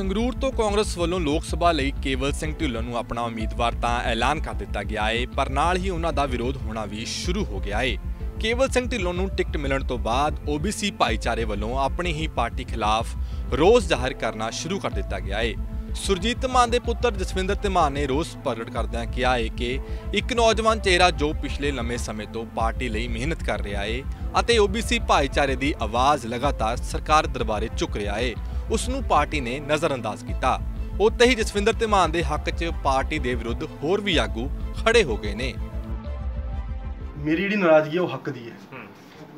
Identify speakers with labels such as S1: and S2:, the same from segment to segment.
S1: ਸੰਗਰੂਰ ਤੋਂ ਕਾਂਗਰਸ ਵੱਲੋਂ ਲੋਕ ਸਭਾ ਲਈ ਕੇਵਲ ਸਿੰਘ ਢਿੱਲੋਂ ਨੂੰ ਆਪਣਾ ਉਮੀਦਵਾਰ ਤਾਂ ਐਲਾਨ ਕਰ ਦਿੱਤਾ ਗਿਆ ਏ, ਪਰ ਨਾਲ ਹੀ ਉਹਨਾਂ ਦਾ ਵਿਰੋਧ ਹੋਣਾ ਵੀ ਸ਼ੁਰੂ ਹੋ ਗਿਆ ਏ। ਕੇਵਲ ਸਿੰਘ ਢਿੱਲੋਂ ਨੂੰ ਟਿਕਟ ਮਿਲਣ ਤੋਂ ਬਾਅਦ OBC ਭਾਈਚਾਰੇ ਵੱਲੋਂ ਆਪਣੀ ਹੀ ਪਾਰਟੀ ਖਿਲਾਫ ਰੋਸ ਜ਼ਾਹਰ ਕਰਨਾ ਸ਼ੁਰੂ ਕਰ ਦਿੱਤਾ ਗਿਆ ਏ। ਸੁਰਜੀਤ ਮਾਨ ਦੇ ਪੁੱਤਰ ਜਸਵਿੰਦਰ ਧਮਾਨ ਨੇ ਰੋਸ ਪ੍ਰਗਟ ਕਰਦਿਆਂ ਕਿਹਾ ਏ ਕਿ ਇੱਕ ਨੌਜਵਾਨ ਚਿਹਰਾ ਜੋ ਪਿਛਲੇ ਲੰਮੇ ਸਮੇਂ ਤੋਂ ਪਾਰਟੀ ਲਈ ਮਿਹਨਤ ਕਰ ਰਿਹਾ ਏ ਅਤੇ OBC ਭਾਈਚਾਰੇ ਦੀ ਆਵਾਜ਼ ਲਗਾਤਾਰ ਸਰਕਾਰ ਦਰਬਾਰੇ ਚੁੱਕ ਰਿਹਾ ਏ। ਉਸ ਨੂੰ ਪਾਰਟੀ ਨੇ ਨਜ਼ਰਅੰਦਾਜ਼ ਕੀਤਾ। ਉੱਥੇ ਹੀ ਜਸਵਿੰਦਰ ਧਮਾਨ ਦੇ ਹੱਕ 'ਚ ਪਾਰਟੀ ਦੇ ਵਿਰੁੱਧ ਹੋਰ ਵੀ ਆਗੂ ਖੜੇ ਹੋ ਗਏ ਨੇ।
S2: ਮੇਰੀ ਜਿਹੜੀ ਨਾਰਾਜ਼ਗੀ ਹੈ ਉਹ ਹੱਕ ਦੀ ਹੈ।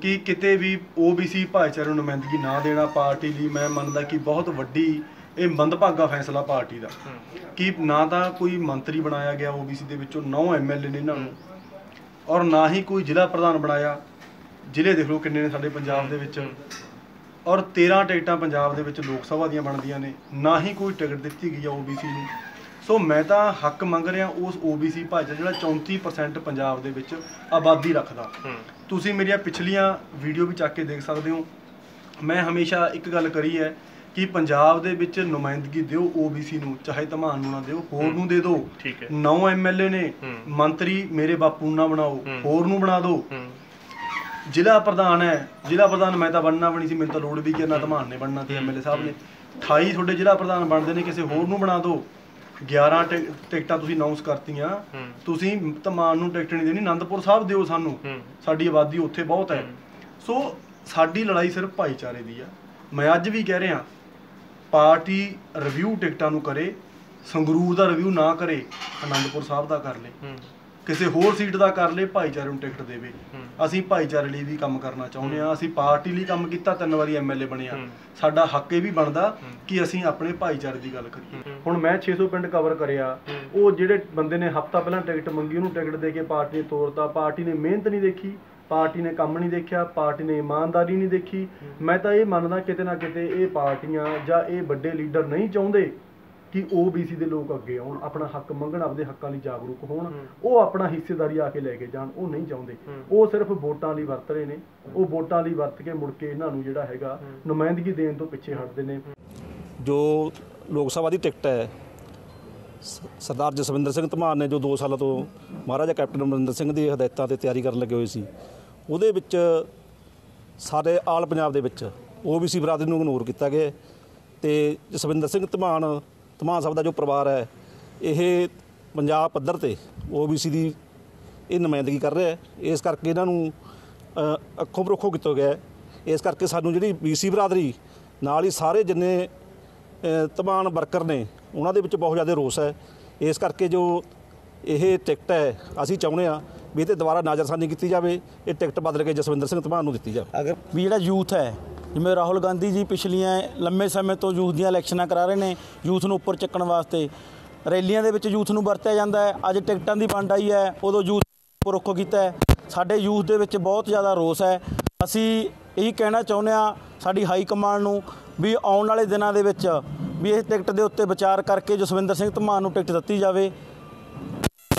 S2: ਕਿ ਕਿਤੇ ਵੀ OBC ਭਾਈਚਾਰੇ ਨੂੰ ਨੁਮਾਇੰਦਗੀ ਨਾ ਦੇਣਾ ਪਾਰਟੀ ਲਈ ਮੈਂ ਮੰਨਦਾ ਕਿ ਬਹੁਤ ਵੱਡੀ ਇਹ ਮੰਦਭਾਗਾ ਫੈਸਲਾ ਪਾਰਟੀ ਦਾ। ਕਿ ਨਾ ਤਾਂ ਕੋਈ ਮੰਤਰੀ ਬਣਾਇਆ ਗਿਆ OBC ਦੇ ਵਿੱਚੋਂ 9 ਐਮਐਲਏ ਨੇ ਇਹਨਾਂ ਨੂੰ। ਔਰ ਨਾ ਹੀ ਕੋਈ ਜ਼ਿਲ੍ਹਾ ਪ੍ਰਧਾਨ ਬਣਾਇਆ। ਜ਼ਿਲ੍ਹੇ ਦੇਖ ਲਓ ਕਿੰਨੇ ਨੇ ਸਾਡੇ ਪੰਜਾਬ ਦੇ ਵਿੱਚ। ਔਰ 13 ਟਿਕਟਾਂ ਪੰਜਾਬ ਦੇ ਵਿੱਚ ਲੋਕ ਸਭਾ ਦੀਆਂ ਬਣਦੀਆਂ ਨੇ। ਨਾ ਹੀ ਕੋਈ ਟਿਕਟ ਦਿੱਤੀ ਗਈ ਆ OBC ਨੂੰ। ਸੋ ਮੈਂ ਤਾਂ ਹੱਕ ਮੰਗ ਰਿਹਾ ਉਸ OBC ਭਾਈਚਾਰਾ ਜਿਹੜਾ 34% ਪੰਜਾਬ ਦੇ ਵਿੱਚ ਆਬਾਦੀ ਰੱਖਦਾ। ਤੁਸੀਂ ਮੇਰੀਆਂ ਪਿਛਲੀਆਂ ਵੀਡੀਓ ਵੀ ਚੱਕ ਕੇ ਦੇਖ ਸਕਦੇ ਹੋ। ਮੈਂ ਹਮੇਸ਼ਾ ਇੱਕ ਗੱਲ ਕਰੀ ਹੈ ਕਿ ਪੰਜਾਬ ਦੇ ਵਿੱਚ ਨੁਮਾਇੰਦਗੀ ਦਿਓ OBC ਨੂੰ ਚਾਹੇ ਧਮਾਨ ਨੂੰ ਨਾ ਦਿਓ ਹੋਰ ਨੂੰ ਦੇ ਦਿਓ
S3: ਠੀਕ ਹੈ।
S2: 9 ਐਮਐਲਏ ਨੇ। ਮੰਤਰੀ ਮੇਰੇ ਬਾਪੂ ਨੂੰ ਨਾ ਬਣਾਓ। ਹੋਰ ਨੂੰ ਬਣਾ ਦਿਓ ਜ਼ਿਲ੍ਹਾ ਪ੍ਰਧਾਨ ਹੈ। ਜ਼ਿਲ੍ਹਾ ਪ੍ਰਧਾਨ ਮੈਂ ਤਾਂ ਬਣਨਾ ਬਣੀ ਸੀ ਮੈਨੂੰ ਤਾਂ ਲੋੜ ਵੀ ਕਿ ਨਾ ਧਮਾਨ ਨੇ ਬਣਨਾ ਤੇ ਐਮਐਲਏ ਸਾਹਿਬ ਨੇ। 28 ਤੁਹਾਡੇ ਜ਼ਿਲ੍ਹਾ ਪ੍ਰਧਾਨ ਬਣਦੇ ਨੇ ਕਿਸੇ ਹੋਰ ਨੂੰ ਬਣਾ ਦਿਓ। 11 ਟਿਕ- ਟਿਕਟਾਂ ਤੁਸੀਂ ਅਨਾਉਂਸ ਕਰਤੀਆਂ। ਤੁਸੀਂ ਧਮਾਨ ਨੂੰ ਟਿਕਟ ਨਹੀਂ ਦੇਣੀ ਆਨੰਦਪੁਰ ਸਾਹਿਬ ਦਿਓ ਸਾਨੂੰ। ਸਾਡੀ ਆਬਾਦੀ ਉੱਥੇ ਬਹੁਤ ਹੈ। ਸੋ ਸਾਡੀ ਲੜਾਈ ਸਿਰਫ ਭਾਈਚਾਰੇ ਦੀ ਆ। ਮੈਂ ਅੱਜ ਵੀ ਕਹਿ ਰਿਹਾ ਪਾਰਟੀ ਰਿਵਿਊ ਟਿਕਟਾਂ ਨੂੰ ਕਰੇ ਸੰਗਰੂਰ ਦਾ ਰਿਵਿਊ ਨਾ ਕਰੇ ਆਨੰਦਪੁਰ ਸਾਹਿਬ ਦਾ ਕਰ ਲੇ। ਕਿਸੇ ਹੋਰ ਸੀਟ ਦਾ ਕਰ ਲੇ ਭਾਈਚਾਰੇ ਨੂੰ ਟਿਕਟ ਦੇਵੇ। ਅਸੀਂ ਭਾਈਚਾਰੇ ਲਈ ਵੀ ਕੰਮ ਕਰਨਾ ਚਾਹੁੰਦੇ ਆ ਅਸੀਂ ਪਾਰਟੀ ਲਈ ਕੰਮ ਕੀਤਾ ਤਿੰਨ ਵਾਰੀ ਐਮਐਲਏ ਬਣਿਆ
S3: ਹੂੰ।
S2: ਸਾਡਾ ਹੱਕ ਇਹ ਵੀ ਬਣਦਾ ਕਿ ਅਸੀਂ ਆਪਣੇ ਭਾਈਚਾਰੇ ਦੀ ਗੱਲ ਕਰੀਏ। ਹੁਣ ਮੈਂ 600 ਪਿੰਡ ਕਵਰ ਕਰਿਆ। ਉਹ ਜਿਹੜੇ ਬੰਦੇ ਨੇ ਹਫਤਾ ਪਹਿਲਾਂ ਟਿਕਟ ਮੰਗੀ ਉਹਨੂੰ ਟਿਕਟ ਦੇ ਕੇ ਪਾਰਟੀ ਨੇ ਤੋਰਤਾ। ਪਾਰਟੀ ਨੇ ਮਿਹਨਤ ਨਹੀਂ ਦੇਖੀ ਪਾਰਟੀ ਨੇ ਕੰਮ ਨਹੀਂ ਦੇਖਿਆ ਪਾਰਟੀ ਨੇ ਇਮਾਨਦਾਰੀ ਨਹੀਂ ਦੇਖੀ। ਮੈਂ ਤਾਂ ਇਹ ਮੰਨਦਾ ਕਿਤੇ ਨਾ ਕਿਤੇ ਇਹ ਪਾਰਟੀਆਂ ਜਾਂ ਇਹ ਵੱਡੇ ਲੀਡਰ ਨਹੀਂ ਚਾਹੁੰਦੇ ਕਿ OBC ਦੇ ਲੋਕ ਅੱਗੇ ਆਉਣ ਆਪਣਾ ਹੱਕ ਮੰਗਣ ਆਪਦੇ ਹੱਕਾਂ ਲਈ ਜਾਗਰੂਕ ਹੋਣ। ਉਹ ਆਪਣਾ ਹਿੱਸੇਦਾਰੀ ਆ ਕੇ ਲੈ ਕੇ ਜਾਣ ਉਹ ਨਹੀਂ ਚਾਹੁੰਦੇ। ਉਹ ਸਿਰਫ ਵੋਟਾਂ ਲਈ ਵਰਤ ਰਹੇ ਨੇ। ਉਹ ਵੋਟਾਂ ਲਈ ਵਰਤ ਕੇ ਮੁੜ ਕੇ ਇਹਨਾਂ ਨੂੰ ਜਿਹੜਾ ਹੈਗਾ ਨੁਮਾਇੰਦਗੀ ਦੇਣ ਤੋਂ ਪਿੱਛੇ ਹਟਦੇ ਨੇ।
S4: ਜੋ ਲੋਕ ਸਭਾ ਦੀ ਟਿਕਟ ਹੈ ਸਰਦਾਰ ਜਸਵਿੰਦਰ ਸਿੰਘ ਧਮਾਨ ਨੇ ਜੋ 2 ਸਾਲਾਂ ਤੋਂ ਮਹਾਰਾਜਾ ਕੈਪਟਨ ਅਮਰਿੰਦਰ ਸਿੰਘ ਦੀ ਹਦਾਇਤਾਂ ਤੇ ਤਿਆਰੀ ਕਰਨ ਲੱਗੇ ਹੋਏ ਸੀ ਉਹਦੇ ਵਿੱਚ ਸਾਰੇ ਆਲ ਪੰਜਾਬ ਦੇ ਵਿੱਚ OBC ਬਰਾਦਰੀ ਨੂੰ ਇਗਨੋਰ ਕੀਤਾ ਗਿਆ ਤੇ ਜਸਵਿੰਦਰ ਸਿੰਘ ਧਮਾਨ ਧਮਾਨ ਸਾਹਿਬ ਦਾ ਜੋ ਪਰਿਵਾਰ ਹੈ ਇਹ ਪੰਜਾਬ ਪੱਧਰ ਤੇ OBC ਦੀ ਇਹ ਨੁਮਾਇੰਦਗੀ ਕਰ ਰਿਹਾ ਹੈ। ਇਸ ਕਰਕੇ ਇਹਨਾਂ ਨੂੰ ਅੱਖੋਂ ਪਰੋਖੋਂ ਕੀਤਾ ਗਿਆ ਇਸ ਕਰਕੇ ਸਾਨੂੰ ਜਿਹੜੀ BC ਬਰਾਦਰੀ ਨਾਲ ਹੀ ਸਾਰੇ ਜਿੰਨੇ ਅ, ਵਰਕਰ ਨੇ ਉਹਨਾਂ ਦੇ ਵਿੱਚ ਬਹੁਤ ਜ਼ਿਆਦਾ ਰੋਸ ਹੈ। ਇਸ ਕਰਕੇ ਜੋ ਇਹ ਟਿਕਟ ਹੈ ਅਸੀਂ ਚਾਹੁੰਦੇ ਆ ਵੀ ਇਹ ਤੇ ਦੁਬਾਰਾ ਨਾਜ਼ਰਸਾਨੀ ਕੀਤੀ ਜਾਵੇ ਇਹ ਟਿਕਟ ਬਦਲ ਕੇ ਜਸਵਿੰਦਰ ਸਿੰਘ ਧਮਾਨ ਨੂੰ ਦਿੱਤੀ ਜਾਵੇ।
S5: ਅਗਰ ਵੀ ਜਿਹੜਾ ਯੂਥ ਹੈ ਜਿਵੇਂ ਰਾਹੁਲ ਗਾਂਧੀ ਜੀ ਪਿਛਲੀਆਂ ਲੰਮੇ ਸਮੇਂ ਤੋਂ ਯੂਥ ਦੀਆਂ ਇਲੈਕਸ਼ਨਾਂ ਕਰਾ ਰਹੇ ਨੇ, ਯੂਥ ਨੂੰ ਉੱਪਰ ਚੱਕਣ ਵਾਸਤੇ। ਰੈਲੀਆਂ ਦੇ ਵਿੱਚ ਯੂਥ ਨੂੰ ਵਰਤਿਆ ਜਾਂਦਾ ਹੈ। ਅੱਜ ਟਿਕਟਾਂ ਦੀ ਵੰਡ ਆਈ ਹੈ। ਉਦੋਂ ਯੂਥ ਰੋਕੋ ਕੀਤਾ ਹੈ। ਸਾਡੇ ਯੂਥ ਦੇ ਵਿੱਚ ਬਹੁਤ ਜ਼ਿਆਦਾ ਰੋਸ ਹੈ। ਅਸੀਂ ਇਹੀ ਕਹਿਣਾ ਚਾਹੁੰਦੇ ਆ ਸਾਡੀ ਹਾਈ ਕਮਾਂਡ ਨੂੰ ਵੀ ਆਉਣ ਵਾਲੇ ਦਿਨਾਂ ਦੇ ਵਿੱਚ ਵੀ ਇਹ ਟਿਕਟ ਦੇ ਉੱਤੇ ਵਿਚਾਰ ਕਰਕੇ ਜਸਵਿੰਦਰ ਸਿੰਘ ਧਮਾਨ ਨੂੰ ਟਿਕਟ ਦਿੱਤੀ ਜਾਵੇ।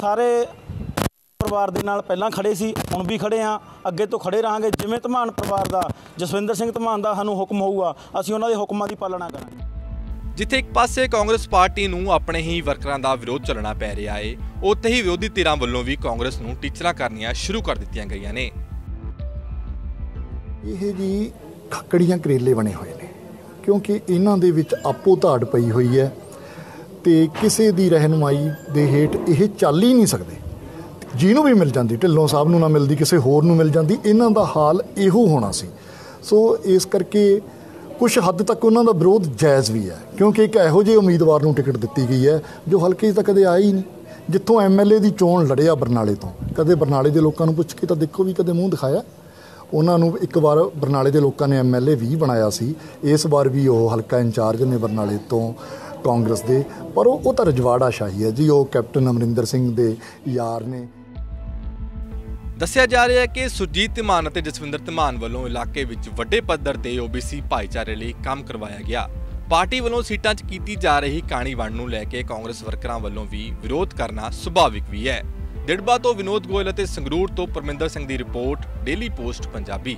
S5: ਸਾਰੇ ਪਰਿਵਾਰ ਦੇ ਨਾਲ ਪਹਿਲਾਂ ਖੜੇ ਸੀ ਹੁਣ ਵੀ ਖੜੇ ਆ ਅੱਗੇ ਤੋਂ ਖੜੇ ਰਹਾਂਗੇ। ਜਿਵੇਂ ਧਮਾਨ ਪਰਿਵਾਰ ਦਾ ਜਸਵਿੰਦਰ ਸਿੰਘ ਧਮਾਨ ਦਾ ਸਾਨੂੰ ਹੁਕਮ ਹੋਊਗਾ ਅਸੀਂ ਉਹਨਾਂ ਦੇ ਹੁਕਮਾਂ ਦੀ ਪਾਲਣਾ ਕਰਾਂਗੇ।
S1: ਜਿੱਥੇ ਇੱਕ ਪਾਸੇ ਕਾਂਗਰਸ ਪਾਰਟੀ ਨੂੰ ਆਪਣੇ ਹੀ ਵਰਕਰਾਂ ਦਾ ਵਿਰੋਧ ਚੱਲਣਾ ਪੈ ਰਿਹਾ ਏ ਉੱਥੇ ਹੀ ਵਿਰੋਧੀ ਧਿਰਾਂ ਵੱਲੋਂ ਵੀ ਕਾਂਗਰਸ ਨੂੰ ਟੀਚਰਾਂ ਕਰਨੀਆਂ ਸ਼ੁਰੂ ਕਰ ਦਿੱਤੀਆਂ ਗਈਆਂ ਨੇ।
S6: ਇਹ ਜੀ ਖੱਕੜੀਆਂ ਕਰੇਲੇ ਬਣੇ ਹੋਏ ਨੇ ਕਿਉਂਕਿ ਇਹਨਾਂ ਦੇ ਵਿੱਚ ਆਪੋ ਧਾੜ ਪਈ ਹੋਈ ਹੈ ਤੇ ਕਿਸੇ ਦੀ ਰਹਿਨੁਮਾਈ ਦੇ ਹੇਠ ਇਹ ਚੱਲ ਹੀ ਨਹੀਂ ਸਕਦੇ। ਜਿਹਨੂੰ ਵੀ ਮਿਲ ਜਾਂਦੀ, ਢਿੱਲੋਂ ਸਾਹਿਬ ਨੂੰ ਨਾ ਮਿਲਦੀ, ਕਿਸੇ ਹੋਰ ਨੂੰ ਮਿਲ ਜਾਂਦੀ, ਇਹਨਾਂ ਦਾ ਹਾਲ ਇਹੋ ਹੋਣਾ ਸੀ। ਸੋ ਇਸ ਕਰਕੇ ਕੁਝ ਹੱਦ ਤੱਕ ਉਹਨਾਂ ਦਾ ਵਿਰੋਧ ਜਾਇਜ਼ ਵੀ ਹੈ, ਕਿਉਂਕਿ ਇੱਕ ਇਹੋ ਜਿਹੇ ਉਮੀਦਵਾਰ ਨੂੰ ਟਿਕਟ ਦਿੱਤੀ ਗਈ ਹੈ, ਜੋ ਹਲਕੇ 'ਚ ਤਾਂ ਕਦੇ ਆਇਆ ਹੀ ਨਹੀਂ। ਜਿੱਥੋਂ ਐਮਐਲਏ ਦੀ ਚੋਣ ਲੜਿਆ ਬਰਨਾਲੇ ਤੋਂ, ਕਦੇ ਬਰਨਾਲੇ ਦੇ ਲੋਕਾਂ ਨੂੰ ਪੁੱਛ ਕੇ ਤਾਂ ਦੇਖੋ ਵੀ ਕਦੇ ਮੂੰਹ ਦਿਖਾਇਆ। ਉਹਨਾਂ ਨੂੰ ਇੱਕ ਵਾਰ ਬਰਨਾਲੇ ਦੇ ਲੋਕਾਂ ਨੇ ਐਮਐਲਏ ਵੀ ਬਣਾਇਆ ਸੀ, ਇਸ ਵਾਰ ਵੀ ਉਹ ਹਲਕਾ ਇੰਚਾਰਜ ਨੇ ਬਰਨਾਲੇ ਤੋਂ ਕਾਂਗਰਸ ਦੇ, ਪਰ ਉਹ ਉਹ ਤਾਂ ਰਜਵਾੜਾ ਸ਼ਾਹੀ ਹੈ ਜੀ, ਉਹ ਕੈਪਟਨ ਅਮਰਿੰਦਰ ਸਿੰਘ ਦੇ ਯਾਰ ਨੇ।
S1: ਦੱਸਿਆ ਜਾ ਰਿਹਾ ਹੈ ਕਿ ਸੁਰਜੀਤ ਧਮਾਨ ਅਤੇ ਜਸਵਿੰਦਰ ਧਮਾਨ ਵੱਲੋਂ ਇਲਾਕੇ ਵਿੱਚ ਵੱਡੇ ਪੱਧਰ ਤੇ OBC ਭਾਈਚਾਰੇ ਲਈ ਕੰਮ ਕਰਵਾਇਆ ਗਿਆ। ਪਾਰਟੀ ਵੱਲੋਂ ਸੀਟਾਂ 'ਚ ਕੀਤੀ ਜਾ ਰਹੀ ਕਾਣੀ ਵੰਡ ਨੂੰ ਲੈ ਕੇ ਕਾਂਗਰਸ ਵਰਕਰਾਂ ਵੱਲੋਂ ਵੀ ਵਿਰੋਧ ਕਰਨਾ ਸੁਭਾਵਿਕ ਵੀ ਹੈ। ਦਿੜਬਾ ਤੋਂ ਵਿਨੋਦ ਗੋਇਲ ਅਤੇ ਸੰਗਰੂਰ ਤੋਂ ਪਰਮਿੰਦਰ ਸਿੰਘ ਦੀ ਰਿਪੋਰਟ, ਡੇਲੀ ਪੋਸਟ, ਪੰਜਾਬੀ।